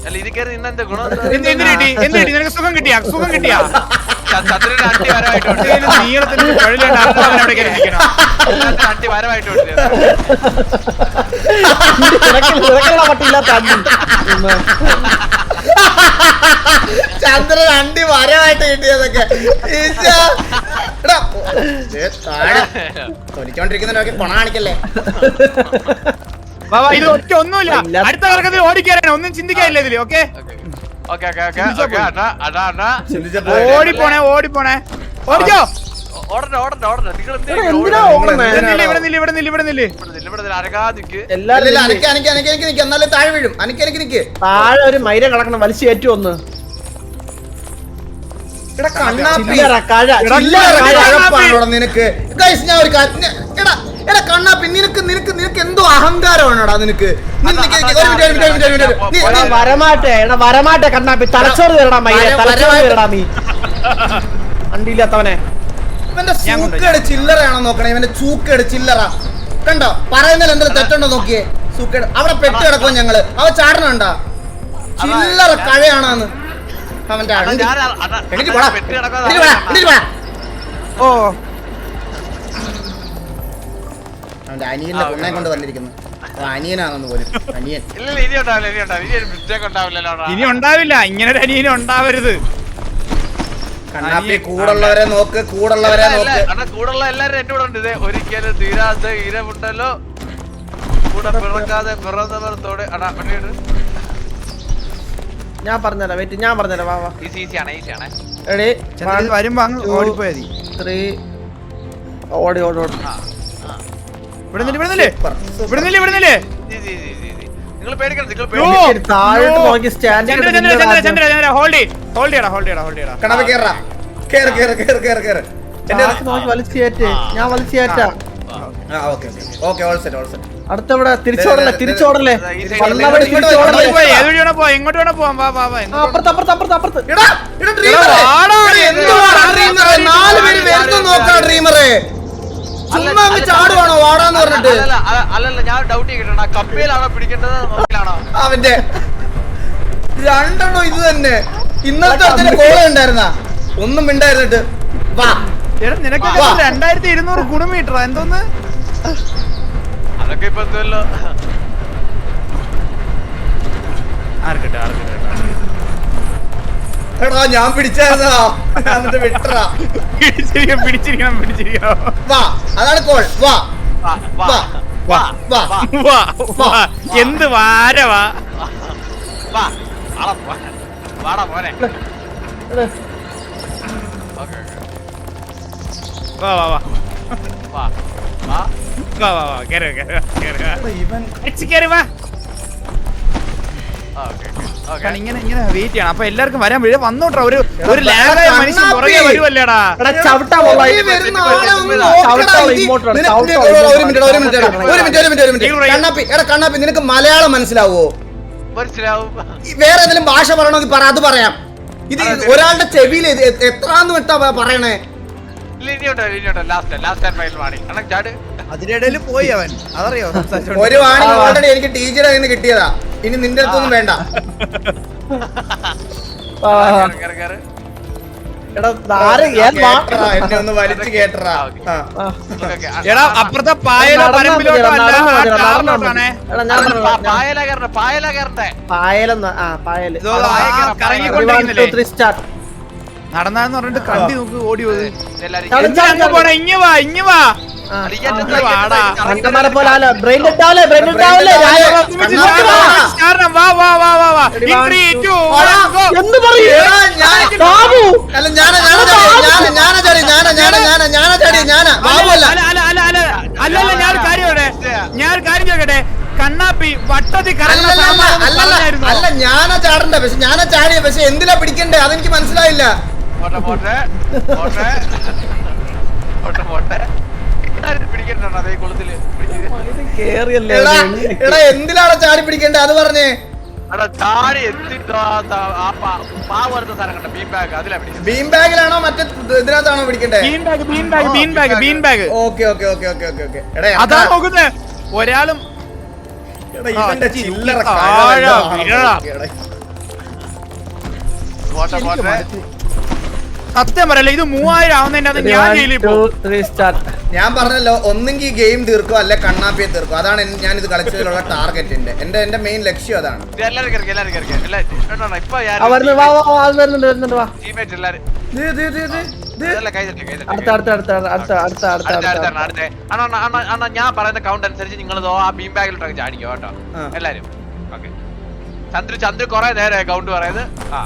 അല്ല ഇത് കയറി നിനക്ക് സുഖം കിട്ടിയാ? സുഖം കിട്ടിയാ? അവിടെ ചന്ദ്രൻ അണ്ടി മരമായിട്ട് കിട്ടിയതൊക്കെ. തൊലിച്ചോണ്ടിരിക്കുന്നതിനൊക്കെ പണ കാണിക്കല്ലേ? ഇത് ഒറ്റ ഒന്നുമില്ല. അടുത്ത കറക്കത്തിൽ ഓടിക്കാനാണ് ഒന്നും ചിന്തിക്കാനില്ല ഇതിൽ ഓക്കെ? ഓടിപ്പോണേ ഓടിപ്പോണേ. ഓടിക്കോ. താഴെ ഒരു മൈര കളക്കണം വലിച്ചു കയറ്റി ഒന്ന്. നിനക്ക്. ഞാൻ ഒരു കാര്യം എടാ കണ്ണാ പിന്നെ നിനക്ക് നിനക്ക് നിനക്ക് എന്തോ അഹങ്കാരമാണോടാ നിനക്ക്? വരമാട്ടെ എടാ വരമാട്ടെ കണ്ണാപ്പി തലച്ചോറ് തരടാ തലച്ചോറ്. തരടാ നീ. അണ്ടിയില്ലാത്തവനെ ഇവന്റെ. സൂക്കേട് ചില്ലറയാണോ നോക്കണേ ഇവന്റെ ചൂക്കേട് ചില്ലറ. കണ്ടോ? പറയുന്നതിൽ എന്തെങ്കിലും തെറ്റുണ്ടോ നോക്കിയേ? സൂക്കേട്. അവിടെ പെട്ട് കിടക്കും ഞങ്ങൾ? അവ ചാടനുണ്ടാ ചില്ലറ കഴയാണെന്ന്. അവന്റെ അണ്ണാ, അവന്റെ അനിയന്റെ പൊണ്ണെ കൊണ്ട് വന്നിരിക്കുന്നു അനിയനാണെന്ന് പോലും. അനിയൻ. ഇനി ഉണ്ടാവില്ല ഇങ്ങനെ ഒരു അനിയനും ഉണ്ടാവരുത്. കണ്ണാപ്പി കൂടുള്ളവരെ നോക്ക് കൂടുള്ളവരെ നോക്ക്. കൂടുള്ള എല്ലാരും എന്റെ കൂടെ ഉണ്ട്. ഇതേ ഒരിക്കലും തീരാതെ ഈരമുണ്ടല്ലോ കൂടെ പിറക്കാതെ പിറന്നവരത്തോടെ അടാ പണിയുണ്ട് ഞാൻ പറഞ്ഞുതരാം വെയിറ്റ് ഞാൻ പറഞ്ഞുതരാം. വാ വാ. ഈസി ഈസി ആണ് ഈസി ആണ്. എടേ വരുമ്പോ അങ്ങ് ഓടി ഓടിപ്പോയാ മതി. ത്രീ ഓടി ഓടി ഓടി. നിങ്ങൾ പേടിക്കണം നിങ്ങൾ യോ. പേടിക്കണം എനിക്ക് താഴോട്ട് നോക്കി stand Chandra Chandra Chandra Chandra Chandra hold hold ചെയ്യടാ ഹോൾഡ് ചെയ്യടാ ഹോൾഡ് ചെയ്യടാ കേറടാ കേറ്. കേറ് കേറ് കേറ് കേറ് എന്റെ നോക്കി വലിച്ചു കയറ്റേ ഞാൻ വലിച്ചു കയറ്റാം ആ okay okay all set all set അടുത്തവിടെ തിരിച്ചോടല്ലേ തിരിച്ചോടല്ലേ? പോവാം. എങ്ങോട്ട് വേണം പോവാം. വാ വാ വാ അപ്പുറത്ത് അപ്പുറത്ത് അപ്പുറത്ത് അപ്പുറത്ത്. എടാ എടാ ഡ്രീമറെ. ഡ്രീമറെ. നാല് പേര് വരുന്നു നോക്കാം ഡ്രീമറെ. ചുമ്മാ അങ്ങ് ചാടുവാണോ? വാടാന്ന് പറഞ്ഞിട്ട്. അല്ലല്ല ഞാൻ ഡൗട്ട് ചെയ്തിട്ടുണ്ട്. കപ്പയിലാണോ പിടിക്കേണ്ടത് അവന്റെ. രണ്ടെണ്ണോ ഇത് തന്നെ. ഇന്നത്തെ അതിന് കോള ഉണ്ടായിരുന്ന ഒന്നും മിണ്ടായിരുന്നിട്ട്. വാ. എടാ നിനക്ക്. രണ്ടായിരത്തി ഇരുന്നൂറ് ഗുണമീറ്റർ എന്തോന്ന്? അതൊക്കെ ഇപ്പൊ എന്തല്ലോ ആർക്കട്ടെ ആർക്കട്ടെ. എടാ ഞാൻ പിടിച്ചതാ. എന്നിട്ട് വിട്ടറാ പിടിച്ചിരിക്കണം പിടിച്ചിരിക്കണം പിടിച്ചിരിക്കണം. വാ അതാണ് കോൾ വാ. വാ വാ. വാ വാ വാ എന്ത് വാരവാ വാ. വാടാ പോരെ വാടാ വാ വാ വാ. വാ വാ. വാ വാ കേറുക കേറുക കേറുക ഇവൻ അടിച്ചു കേറുക വെയിറ്റ് ചെയ്യണം. എല്ലാവർക്കും വരാൻ ഒരു ലാഗായ മനുഷ്യൻ കണ്ണാപ്പി എടാ കണ്ണാപ്പി നിനക്ക് മലയാളം മനസ്സിലാവോ? വേറെ ഏതെങ്കിലും ഭാഷ പറയണമെങ്കിൽ പറ അത് പറയാം. ഇത് ഒരാളുടെ ചെവിയിൽ എത്രാന്ന് വെട്ടാ പറയണേ? അതിനിടയിൽ പോയി അവൻ. അതറിയോ? ഒരു വാണി ഓൾറെഡി എനിക്ക് ടീച്ചറെ കിട്ടിയതാ. ഇനി നിന്റെ അടുത്തൊന്നും വേണ്ട. എന്നെ ഒന്ന് എടാ അപ്പുറത്തെ അല്ല പായല പായല ആ നടന്നാന്ന് പറഞ്ഞിട്ട് കണ്ടി നോക്ക് ഓടി പോയി ഇതെല്ലാരും ഇങ്ങ് വാ ഇങ്ങ വാ. മണ്ടന്മാരെ പോലെ ആലോ ബ്രെയിൻ ഇട്ടാവല്ലേ ബ്രെയിൻ ഇട്ടാവല്ലേ കാരണം വാ വാ വാ വാ. വാ. എന്ന് അല്ലല്ല ഞാൻ കാര്യമാണ് ഞാൻ കാര്യം ചോദിക്കട്ടെ? കണ്ണാപ്പി വട്ടത്തിൽ അല്ല ഞാനാ ചാടണ്ട. പക്ഷെ ഞാനാ ചാടിയ പക്ഷെ എന്തിനാ പിടിക്കണ്ടേ? അതെനിക്ക് മനസ്സിലായില്ല. പോട്ടെ പോട്ടെ പോട്ടെ. പോട്ടെ പോട്ടെ. എടാ എന്തിലാണ് ചാടി പിടിക്കേണ്ടത് അത് പറഞ്ഞേ. ബീംബാഗിലാണോ മറ്റേ ഇതിനകത്താണോ പിടിക്കണ്ടേ? എടാ അതാ നോക്കുന്നത് ഒരാളും ഇവന്റെ ചില്ലറ സത്യം പറയല്ലേ ഇത് മൂവായിരം ആവുന്നതിന്റെ അത് ഞാൻ ഞാൻ പറഞ്ഞല്ലോ ഒന്നെങ്കിൽ ഗെയിം തീർക്കും അല്ലെ കണ്ണാപ്പിയെ തീർക്കും. അതാണ് ഞാൻ ഇത് കളിച്ചതിലുള്ള ടാർഗറ്റിന്റെ എന്റെ എന്റെ മെയിൻ ലക്ഷ്യം അതാണ്. ഞാൻ പറയുന്ന കൗണ്ട് അനുസരിച്ച് നിങ്ങൾ ആ ബീം ബാഗിലോട്ടൊക്കെ ചാടിക്കോ കേട്ടോ. എല്ലാരും. ചന്ദ്രു ചന്ദ്രു കൊറേ നേരെ കൗണ്ട് പറയുന്നത്. ആ.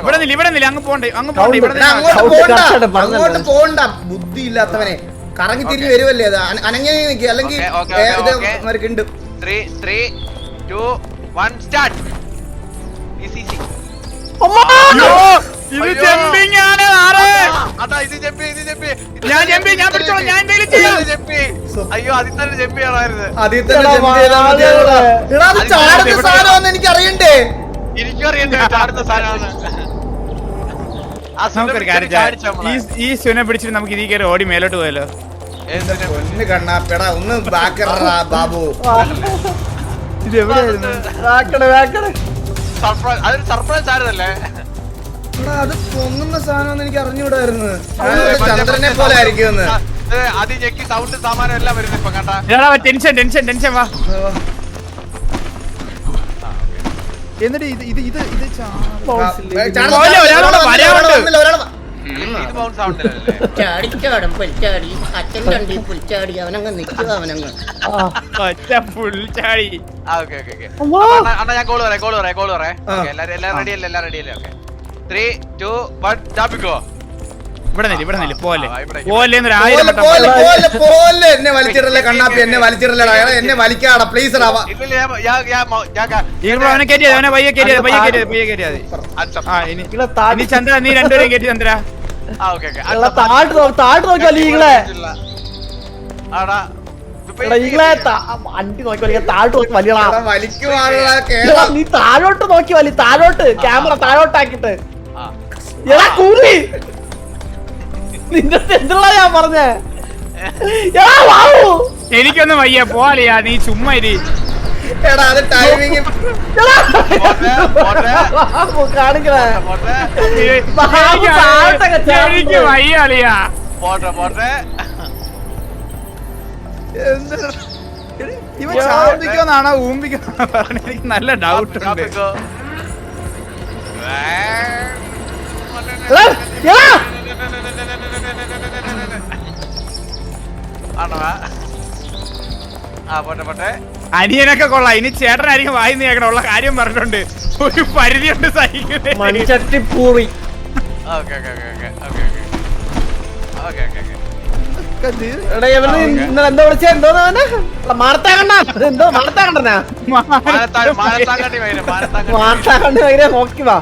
ഇവിടെ നില്ല ഇവിടെ നില്ല അങ്ങ് പോണ്ടേ അങ്ങ് പോണ്ടേ ഇവിടെ എടാ, നില്ല. അങ്ങോട്ട് പോണ്ട അങ്ങോട്ട് ബുദ്ധി ഇല്ലാത്തവനെ കറങ്ങി തിരിഞ്ഞ് വരുമല്ലേ അത് അനങ്ങനെ നിൽക്കുക അല്ലെങ്കിൽ Okay, okay, ഏ, ഇത് okay. മറിക്കുണ്ട് three three two one start easy easy അയ്യോ, ഇത് അയ്യോ. ജമ്പിങ് ആണ് ആറ്. അതാ ഇത് ഇത് ഞാൻ ജമ്പി, ഞാൻ പിടിച്ചോളാം, ഞാൻ എന്തെങ്കിലും ചെയ്യാം. ജമ്പി അയ്യോ അതിൽ തന്നെ ജമ്പി ആണായിരുന്നു തന്നെ എടാ, jump ചെയ്താ മതി. വാ, എടാ അത് അത് ചാടുന്ന ഇവിടെ- സാധനമാണെന്ന് എനിക്ക് അറിയണ്ടേ നമുക്കൊരു കാര്യം ചെയ്യാം. ഈ ഈ സുനെ പിടിച്ചിട്ട് നമുക്ക് ഇതീ കയറി ഓടി മേലോട്ട് പോയല്ലോ കണ്ണാപ്പെടാ ഒന്ന് ബാക്കറാ ബാബു. ഇത് എവിടെയായിരുന്നു? സർപ്രൈസ് അതൊരു സർപ്രൈസ് ആയിരുന്നല്ലേ എടാ അത് പൊങ്ങുന്ന സാധനം എനിക്ക് അറിഞ്ഞുകൂടായിരുന്നു. ചന്ദ്രനെ പോലെ ആയിരിക്കും ആ, അത് ഞെക്കി സൗണ്ട് സാമാനം എല്ലാം വരുന്നു ഇപ്പൊ കണ്ടാ. എടാ ടെൻഷൻ ടെൻഷൻ ടെൻഷൻ വാ. എന്നിട്ട് ഇത് ഇത് ഇത് ഇത് ചാടിച്ചാടും പുൽച്ചാടി. അച്ഛൻ കണ്ടി പുൽച്ചാടി. അവനങ്ങ് നിൽക്കുക അവനങ്ങ്. അണ്ണാ ഞാൻ കോൾ പറയാം കോൾ പറയാം കോൾ പറയാം. എല്ലാരും എല്ലാം റെഡിയല്ലേ എല്ലാം റെഡിയല്ലേ ഓക്കെ. ത്രീ ടു വൺ ചാപ്പിക്കോ ഇവിടെ നില്ല ഇവിടെ നില്ല പോലെ. പോലെ എന്നൊരു പോലെ വട്ടം പോലെ. പോലെ പോലെ. എന്നെ വലിച്ചിടല്ലേ കണ്ണാപ്പി എന്നെ വലിച്ചിടല്ലേടാ. എടാ, എന്നെ വലിക്കാടാ പ്ലീസ് റാവാ ഈ ഇവിടെ അവനെ കയറ്റിയത് അവനെ പയ്യെ കയറ്റിയത് പയ്യെ കയറ്റിയത് പയ്യെ കയറ്റിയത് ആ ഇനി ഇങ്ങളെ താഴ് ചന്ദ്ര നീ രണ്ടുപേരും കയറ്റി ചന്ദ്ര. ആ ഓക്കെ ഓക്കെ. ഇങ്ങളെ താഴ് നോക്ക് താഴ് നോക്കിയാലോ ഈകളെ ആടാ ഇതിപ്പോ എടാ ഈകളെ താ- വണ്ടി നോക്കി വലിയ താഴോട്ട് നോക്കി വലിയടാ. എടാ, വലിക്കുവാനുള്ള എടാ, കേരള നീ താഴോട്ട് നോക്കി വലി താഴോട്ട് ക്യാമറ താഴോട്ടാക്കിട്ട്. എടാ കൂലി നിന്റെ എന്തുള്ള ഞാൻ പറഞ്ഞേ? എനിക്കൊന്നും വയ്യ പോലെയാ നീ ചുമ്മാ ഇരി. എടാ അത് ടൈമിങ്. കാണിക്കണേ. എനിക്ക് വയ്യ അളിയാ. പോട്ടെ പോട്ടെ. ഇവ ചാമ്പിക്കോന്നാണോ ഊമ്പിക്കോന്നാണോ പറഞ്ഞ എനിക്ക് നല്ല ഡൗട്ട് ഉണ്ട്. ആ പോട്ടെ പോട്ടെ. അനിയനൊക്കെ കൊള്ളാം. ഇനി ചേട്ടനായിരിക്കും വായി നീക്കണം ഉള്ള കാര്യം പറഞ്ഞിട്ടുണ്ട്. ഒരു പരിധിയുണ്ട് സഹിക്കുന്നത് മൺചട്ടി പൂറി. Okay okay okay okay okay okay. Okay okay എടാ ഇവന് ഇന്നലെ എന്തോ വിളിച്ച? എന്തോന്ന് അവന്? മാർത്താകണ്ണ എന്തോ മാർത്താകണ്ണനാ മാനത്താ- മാനത്താങ്കണ്ടി വരും മാനത്താങ്കണ്ടി മാർത്താകണ്ണ ഭയങ്കര നോക്കി വാ.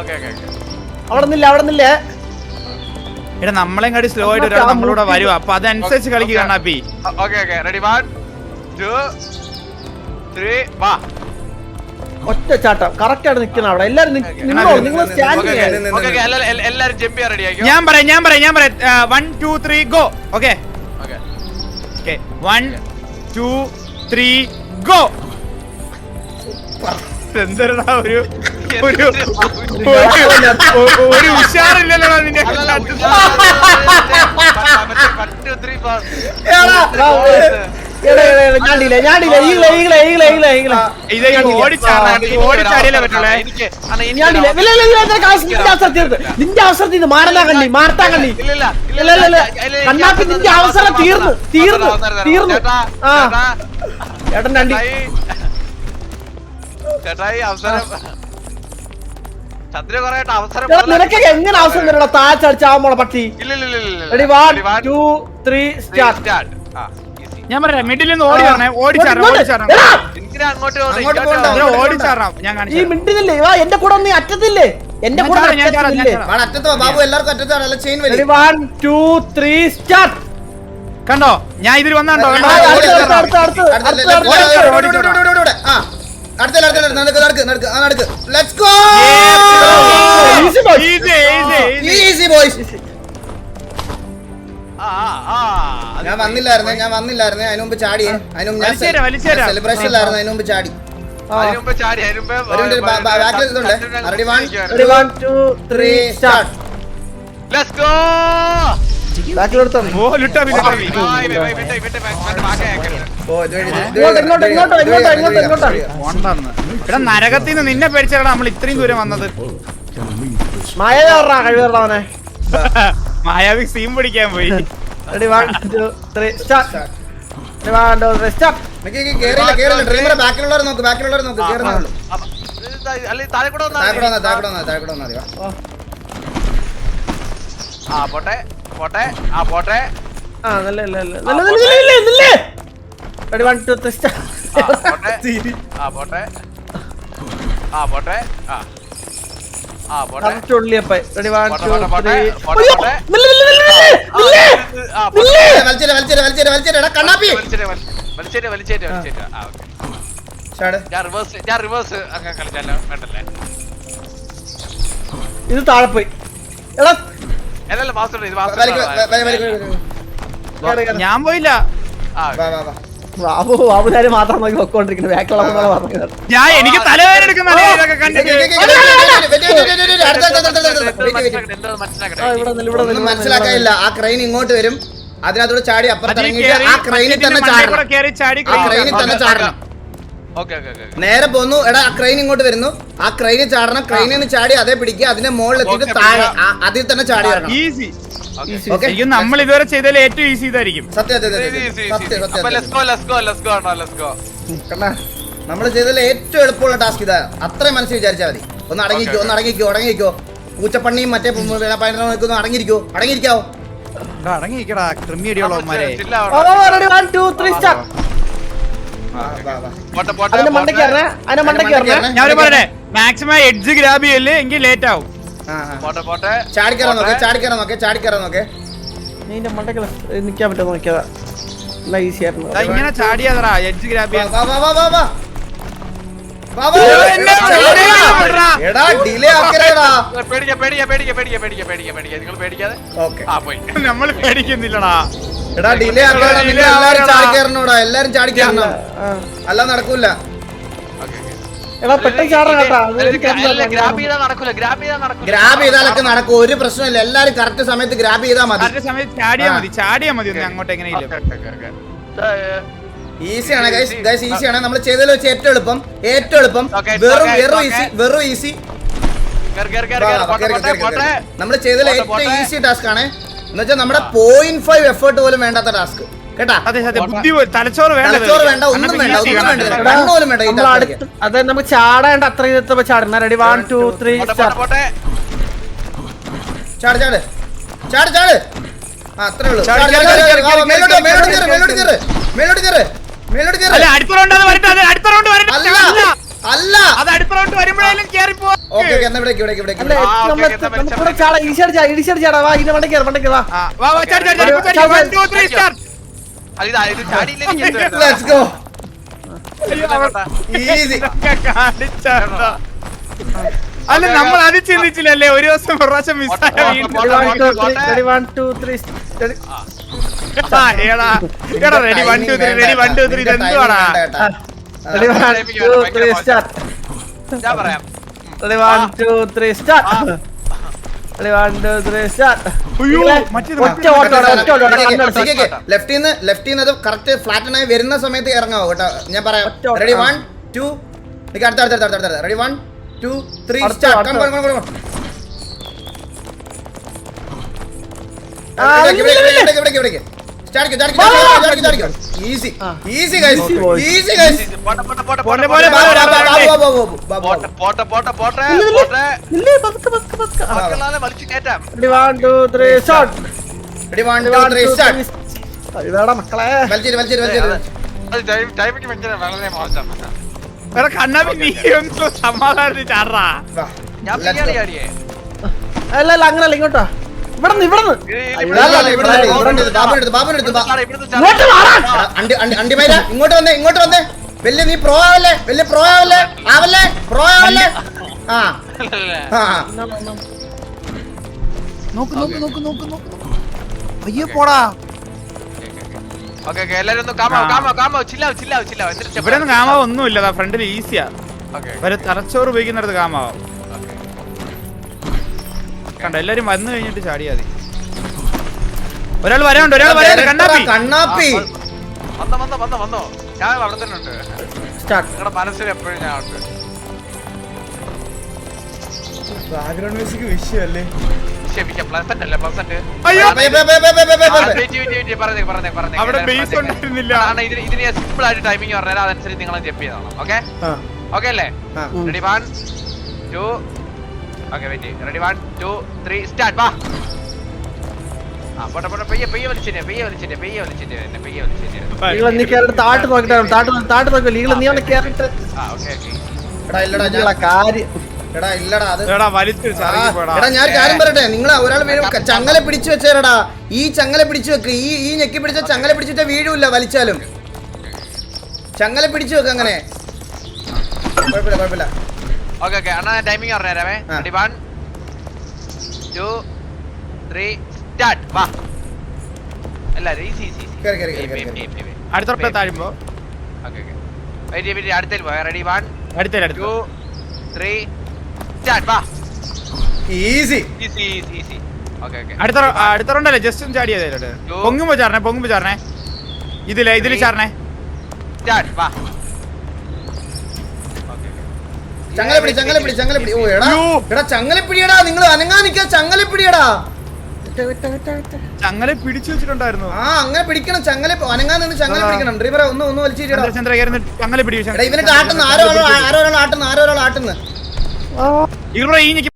Okay okay okay. അവിടെ നില്ല അവിടെ നില്ലേ. എടാ നമ്മളെ കാട്ടി സ്ലോ ആയിട്ട് ഒരാൾ നമ്മളൂടെ വരും അപ്പൊ അതനുസരിച്ച് കളിക്കുക കണ്ണാപ്പി okay. Okay ready one two three വാ. ഒറ്റ ചാട്ടം. കറക്റ്റ് ആയിട്ട് നിൽക്കണം അവിടെ. എല്ലാരും നിങ്ങളോ നിങ്ങൾ സ്റ്റാൻഡ് ഓക്കെ ചെയ്യാൻ ഓക്കെ ഓക്കെ എല്ലാരും ജമ്പ് ചെയ്യാൻ റെഡി ആയിക്കോ? ഞാൻ പറയാം ഞാൻ പറയാം ഞാൻ പറയാം. One two three go okay? Okay. Okay. One two three go എന്തെടാ ഒരു ഒരു ഒരു ഉഷാറില്ലല്ലോ നിന്റെ നിന്റെ അവസരം തീർന്നു മാറന്നാ കണ്ണി മാർത്താ കണ്ണി. കണ്ണാക്ക് നിന്റെ അവസരം തീർന്നു തീർന്നു തീർന്നു. ആ. ചേട്ടൻ രണ്ടി. ചേട്ടായി അവസരം നിനക്ക് എങ്ങനെ അവസരം തരണോ താച്ചടിച്ചാവുമ്പോളെ പട്ടി സ്റ്റാർട്ട് ഞാൻ പറയാം മിഡിൽ നിന്ന് ഓടി വരണേ ഓടിച്ചാറാം അങ്ങോട്ട് ഞാൻ ഈ വാ എന്റെ കൂടെ ഒന്ന് അറ്റത്തില്ലേ എന്റെ കൂടെ അറ്റത്ത് ബാബു എല്ലാവർക്കും അറ്റത്താണ് ചെയിൻ വലി വൺ ടു ത്രീ സ്റ്റാർട്ട് കണ്ടോ ഞാൻ ഇതിൽ വന്നാണ്ടോ കണ്ടോ അടുത്ത നടക്ക് നടക്ക് നടക്ക് ആ നടക്ക് ലെറ്റ്സ് ഗോ ഈസി ബോയ്സ് ഞാൻ വന്നില്ലായിരുന്നു ഞാൻ വന്നില്ലായിരുന്നു അതിനു മുമ്പ് ചാടി അതിനു മുമ്പ് ഞാൻ സെലിബ്രേഷൻ ഇല്ലായിരുന്നു അതിനു മുമ്പ് ചാടി ready ready one two three start let's go ബാക്കിലെടുത്തോ ഓ ലുട്ടാ വിട്ടാ ഇവിടെ നരകത്തിൽ നിന്ന് നിന്നെ പേടിച്ചാണ് നമ്മൾ ഇത്രയും ദൂരം വന്നത് മായ കഴിവേറവനെ മായാവി സീം പിടിക്കാൻ പോയി. ആ പോട്ടെ പോട്ടെ ആ പോട്ടെ ആ നല്ല നല്ല നല്ല നല്ല നല്ല നല്ല നല്ല റെഡി വൺ ടു ത്രീ ആ പോട്ടെ. ആ പോട്ടെ. ആ പോട്ടെ. ആ. ആ പോട്ടെ. റെഡി വൺ ടു ത്രീ ഞാൻ റിവേഴ്സ് റിവേഴ്സ് അങ്ങനെ കളിച്ചാലോ? വേണ്ടല്ലേ? ഇത് താഴെ പോയി. എടാ! അല്ലല്ല മാസ്റ്റർ ഇത് മാസ്റ്റർ. ഞാൻ പോയില്ല. ആ ബാബു മാത്രം നോക്കി ഞാൻ എനിക്ക് മനസ്സിലാക്കാനില്ല ആ ക്രെയിൻ ഇങ്ങോട്ട് വരും അതിനകത്തോട് ചാടി അപ്പുറത്ത് ഇറങ്ങിയിട്ട് ആ ക്രെയിനിൽ തന്നെ ചാടണം ആ ക്രെയിനിൽ തന്നെ ചാടണം നേരെ പോന്നു എടാ ആ ക്രെയിൻ ഇങ്ങോട്ട് വരുന്നു ആ ക്രെയിനിൽ ചാടണം ക്രെയിനിൽ നിന്ന് ചാടി അതേ പിടിക്കുക അതിന്റെ മുകളിൽ എത്തിയിട്ട് താഴെ അതിൽ തന്നെ ചാടി ഇറങ്ങണം ഓക്കെ ശരിക്കും നമ്മൾ ഇതുവരെ ചെയ്തതിൽ ഏറ്റവും ഈസി ഇതായിരിക്കും. സത്യം സത്യം നമ്മൾ ചെയ്തതിൽ ഏറ്റവും എളുപ്പമുള്ള ടാസ്ക് ഇതാ. അത്രയും മനസ്സിൽ വിചാരിച്ചാൽ മതി. ഒന്ന് അടങ്ങിക്കോ ഒന്ന് അടങ്ങിക്കോ അടങ്ങിക്കോ. പൂച്ചപ്പണ്ണിയും മറ്റേ പയനൊക്കെ അടങ്ങിയിരിക്കോ? അടങ്ങിയിരിക്കാവോ? ക്രിമി അതിന്റെ മണ്ടയ്ക്ക് ഇറങ്ങ അതിന്റെ മണ്ടയ്ക്ക് ഇറങ്ങ ഞാൻ പറയട്ടെ മാക്സിമം എഡ്ജ് ഗ്രാബ് ചെയ്യല്ലേ എങ്കിൽ ലേറ്റ് ആവും. പോട്ടെ പോട്ടെ. ചാടിക്കറാൻ നോക്കേ ചാടിക്കറാൻ നോക്കേ ചാടിക്കറാൻ നോക്കേ. നിന്റെ മണ്ടയ്ക്ക് നിക്കാൻ പറ്റുമോ നോക്കിയതാ. നല്ല ഈസി ആയിരുന്നു. ഇങ്ങനെ ചാടിയാതറാ എഡ്ജ് ഗ്രാബ് വാ, ചെയ്യാൻ. വാ, വാ, വാ, വാ, നമ്മൾ പേടിക്കുന്നില്ലടാ. എടാ ഡിലേ നിങ്ങൾ എല്ലാരും. ചാടിക്കയറണോടാ. എല്ലാരും ചാടിക്കയറണം. അല്ല നടക്കൂല. എടാ പെട്ടെന്ന് കേട്ടാ. ഗ്രാബ് ചെയ്താൽ നടക്കൂല ഗ്രാബ് ചെയ്താൽ നടക്കൂല ഗ്രാബ് ചെയ്താലൊക്കെ നടക്കും. ഒരു പ്രശ്നമില്ല. എല്ലാരും കറക്റ്റ് സമയത്ത് ഗ്രാബ് ചെയ്താൽ മതി. കറക്റ്റ് സമയത്ത് ചാടിയാ. മതി. ചാടിയാ മതി ഒന്ന് അങ്ങോട്ട് എങ്ങനെയില്ല ഈസിയാണ് ഗൈസ് ഗൈസ് ഈസിയാണ് നമ്മൾ ചെയ്തതിൽ വെച്ച് ഏറ്റവും എളുപ്പം. ഏറ്റവും എളുപ്പം. Okay, വെറും okay, വെറും okay. ഈസി വെറും ഈസി നമ്മൾ ചെയ്തതിൽ ഏറ്റവും. ഈസി ടാസ്ക് ആണ്. എന്നുവെച്ചാൽ നമ്മുടെ പോയിന്റ് ഫൈവ് എഫേർട്ട് പോലും വേണ്ടാത്ത ടാസ്ക് കേട്ടാ? അതെ അതെ. ബുദ്ധി തലച്ചോറ് വേണ്ട തലച്ചോറ് വേണ്ട ഒന്നും വേണ്ട ഒന്നും വേണ്ട. കണ്ണോലും വേണ്ട നമ്മൾ അടുത്ത് അതെ നമുക്ക് ചാടേണ്ട അത്ര ഇതെത്തുമ്പോ ചാടുന്ന റെഡി വൺ ടു ത്രീ ചാട്. ചാട് ചാട്. ചാട് ആ അത്രേ ഉള്ളൂ. ചാട്, ചാട്, ചാട്, ചാട്, ചാട്, ചാട്. വാ, വാ, ചാട്, മേലോട്ട് ചാട്, മേലോട്ട് ചാട്, കയറ്. ചാട്, മേലോട്ട് കയറ്. മേലോട്ട് കയറ്. മേലോട്ട് കയറ് അല്ല അടുത്ത റൗണ്ട് അത് വരട്ടെ അടുത്ത റൗണ്ട് വരട്ടെ. അല്ല അല്ല. അല്ല. അത് അടുത്ത റൗണ്ട് വരുമ്പോഴേലും കേറി പോ ഓക്കേ ഓക്കേ എന്നാ ഇവിടേക്ക് ഇവിടേക്ക് ഇവിടേക്ക് അല്ലേ നമ്മൾ നമുക്കിവിടെ ചാടാ. ഇടിച്ചടി ചാടാ ഇടിച്ചടി വാ ഇതിന്റെ മണ്ടയ്ക്ക് കയറി മണ്ടയ്ക്ക് വാ. വാ വാ ചാടി ചാടി ചാടി ചാടി ചാടി, one two three start let's go easy അല്ല നമ്മൾ അത് ചിന്തിച്ചില്ലല്ലേ? ഒരു ദിവസം ഒരു പ്രാവശ്യം മിസ്സായ വീണ്ടും റെഡി വൺ ടു ത്രീ ആ, ഏടാ എടാ ready one two three ready one two three ഇതെന്തുവാടാ? Ready one two three start ഞാൻ പറയാം. സ്റ്റാർട്ട് സ്റ്റാർട്ട് അത് കറക്റ്റ് ഫ്ലാറ്റനായി വരുന്ന സമയത്ത് ഇറങ്ങാവോ കേട്ടോ? ഞാൻ പറയാം. റെഡി വൺ ടു അടുത്ത അടുത്ത അടുത്ത അടുത്ത ready one two three start അടുത്ത. ആ, easy start start start Easy boys. Easy guys easy guys പോട്ടെ പോട്ടെ, പോട്ടെ പോട്ടെ, പോട്ടെ പോട്ടെ. പോട്ടെ പോട്ടെ പോട്ടെ ഇല്ല, ഇല്ല. പോട്ടെ ഇല്ലേ പതുക്കെ പതുക്കെ പതുക്കെ. മക്കളാലെ വലിച്ചു കേറ്റാം റെഡി 1 2 3 ഷോട്ട് റെഡി 1 2 3 ഷോട്ട് ഇതാടാ മക്കളെ വലിച്ചു വലിച്ചു വലിച്ചു ടൈം ടൈമിക്ക് ഭയങ്കര വളരെ മോശം എടാ കണ്ണാപ്പി നീ ഒന്ന് സമാധാനത്തിൽ ചാടാ ഞാൻ. ബിരിയാണി അല്ല അല്ല അങ്ങനല്ല ഇങ്ങോട്ടാ ഇവിടെ നിന്ന് ഇവിടെ നിന്ന് ഇവിടെ അല്ല, ഇവിടെ അല്ല, ഇവിടെ ഉണ്ട്. ബാബുവിന്റെ അടുത്ത്, ബാബുവിന്റെ ഇങ്ങോട്ട് അണ്ടി അണ്ടി അണ്ടിമൈല ഇങ്ങോട്ട് വന്നേ ഇങ്ങോട്ട് വന്നേ. വലിയ നീ പ്രോ ആവല്ലേ വലിയ പ്രോ ആവല്ലേ. ആവല്ലേ പ്രോ ആവല്ലേ. ആ. നോക്ക് നോക്ക് നോക്ക് നോക്ക് നോക്ക്. അയ്യോ പോടാ. ഇവിടെ കാമാവ് ഒന്നുമില്ല ഫ്രണ്ടിൽ ഈസിയാ ഓക്കെ. ഒരു തലച്ചോറ് ഉപയോഗിക്കുന്നിടത്ത് കാമാവും. കണ്ട എല്ലാരും വന്നു കഴിഞ്ഞിട്ട് ചാടിയാ മതി. ഒരാൾ വരാനുണ്ട് ഒരാൾ വരാനുണ്ട് കണ്ണാപ്പി. കണ്ണാപ്പി. വന്നോ വന്നോ വന്നോ വന്നോ. ഞാൻ അവിടെ തന്നെ ഉണ്ട്. സ്റ്റാർട്ട് നിങ്ങളുടെ മനസ്സിൽ എപ്പോഴും ഞാൻ ഉണ്ട്. ബാക്ക്ഗ്രൗണ്ട് മ്യൂസിക് വിഷയമല്ലേ? ക്ഷമിക്കാം പ്ലസന്റ് അല്ലേ പ്ലസന്റ് അയ്യോ. അവിടെ ബേസ് ഉണ്ടായിരുന്നില്ല. ഇതിന് ഇതിന് സിമ്പിൾ ആയിട്ട് ടൈമിംഗ് പറഞ്ഞാൽ അതനുസരിച്ച് നിങ്ങൾ ജമ്പ് ചെയ്തോളാം ഓക്കെ ഓക്കെ അല്ലേ? Ready one two okay wait ready one two three start വാ. ആ പോട്ടെ പോട്ടെ പെയ്യ പെയ്യ വലിച്ചിട്ട് പെയ്യ വലിച്ചിട്ട് പെയ്യ വലിച്ചിട്ട് എന്നെ പെയ്യ വലിച്ചിട്ട് നിങ്ങൾ നീ കേറിട്ട് താട്ട് നോക്കിട്ടാണ് താട്ട് താട്ട് നോക്കി നിങ്ങൾ നീ ഒന്ന് കേറിട്ട് ആ ഓക്കെ ഓക്കെ എടാ ഇല്ലടാ ഞാൻ നിങ്ങളെ കാര്യം എടാ ഇല്ലടാ അത് എടാ വലിച്ചു ചാടി പോടാ എടാ ഞാൻ കാര്യം പറയട്ടെ നിങ്ങൾ ഒരാൾ വീഴും ചങ്ങല പിടിച്ചു വെച്ചേരടാ. ഈ ചങ്ങല പിടിച്ചു വെക്ക് ഈ ഈ ഞെക്കി പിടിച്ച ചങ്ങല പിടിച്ചിട്ട് വീഴൂല്ല വലിച്ചാലും. ചങ്ങല പിടിച്ചു വെക്ക് അങ്ങനെ. കുഴപ്പമില്ല കുഴപ്പമില്ല. ഓക്കെ ഓക്കെ അണ്ണാ timing പറഞ്ഞുതരാമേ. Ready one two three start വാ. എല്ലാരും ഈസി ഈസി അടുത്ത കേറി, കേറി, കേറി, കേറി. അടുത്തോട്ട് താഴുമ്പോ. ഓക്കെ ഓക്കെ വെയിറ്റ് വെയിറ്റ് അടുത്തേൽ പോയാ? റെഡി വൺ അടുത്തേൽ അടുത്ത. ടു ത്രീ സ്റ്റാർട്ട് വാ. Easy easy easy easy okay okay അടുത്ത അടുത്ത റൗണ്ടല്ലേ? ജസ്റ്റ് ഒന്ന് ചാടിയതേ യോ. പൊങ്ങുമ്പോ ചാടണേ പൊങ്ങുമ്പോ ചാടണേ. ഇതിലെ ഇതിൽ ചാടണേ. സ്റ്റാർട്ട് വാ. ചങ്ങല പിടി ചങ്ങല പിടി ചങ്ങല പിടി ഓ എടാ എടാ ചങ്ങല പിടിയടാ നിങ്ങൾ അനങ്ങാ നിൽക്കാ ചങ്ങല പിടിയടാ ചങ്ങല പിടിച്ചു വെച്ചിട്ടുണ്ടായിരുന്നു. ആ അങ്ങനെ പിടിക്കണം ചങ്ങല അനങ്ങാൻ നിന്ന് ചങ്ങല പിടിക്കണം. ഡ്രൈവറെ ഒന്ന് ഒന്ന് ചന്ദ്ര ചങ്ങല പിടി എടാ ഇവനെ ആട്ടുന്നു ആരോ ആരോ ആട്ടുന്നു ആരോ ഒരാൾ ആട്ടുന്നു.